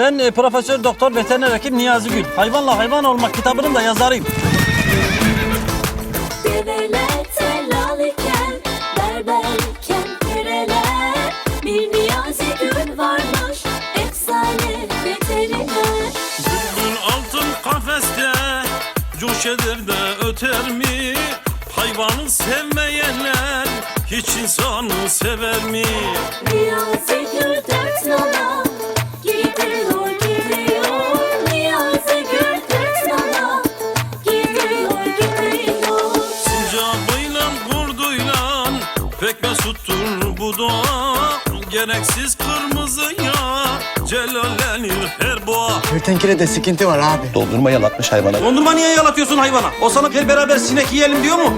Ben e, Profesör Doktor Veteriner Hekim Niyazi Gül. Hayvanla hayvan olmak kitabının da yazarıyım. Develer tel iken, berberken kereler Bir niyazi gül varmış, efsane veteriner Bülbül altın kafeste Coş eder de öter mi? Hayvanı sevmeyenler Hiç insanı sever mi? Niyazi gül dört nala, Pekmez tuttur bu doğa Gereksiz kırmızıya Celallenir her boğa Kertenkelede sıkıntı var abi. Doldurma yalatmış hayvana. Dondurma niye yalatıyorsun hayvana? O sana gel beraber sinek yiyelim diyor mu?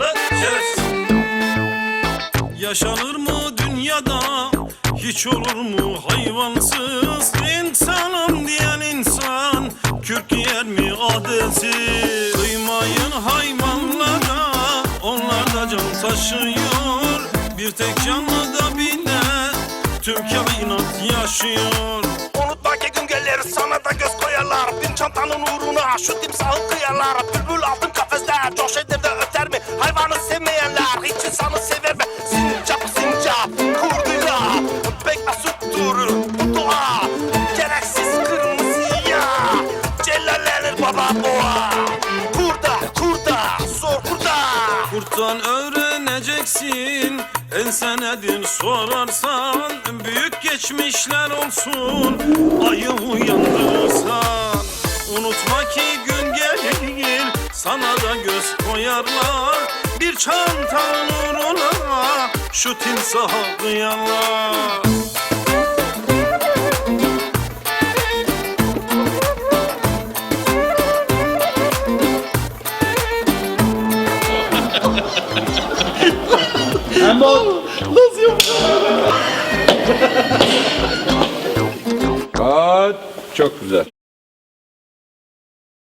Lan şerefsiz. Yaşanır mı dünyada hiç olur mu hayvansız insanım diyen insan kürk yer mi adilsiz Kıymayın hayvanlara onlar da can taşıyor. Bir tek canlıda bile tüm kainat yaşıyor. Unutma ki gün gelir sana da göz koyarlar. Bin çantanın uğruna şu timsahı kıyarlar Bülbül altın öğreneceksin Ense nedir sorarsan Büyük geçmişler olsun. Ayı uyandırırsan Unutma ki gün gelir. Sana da göz koyarlar Bir çantanın uğruna Şu timsaha kıyarlar Aa, çok güzel.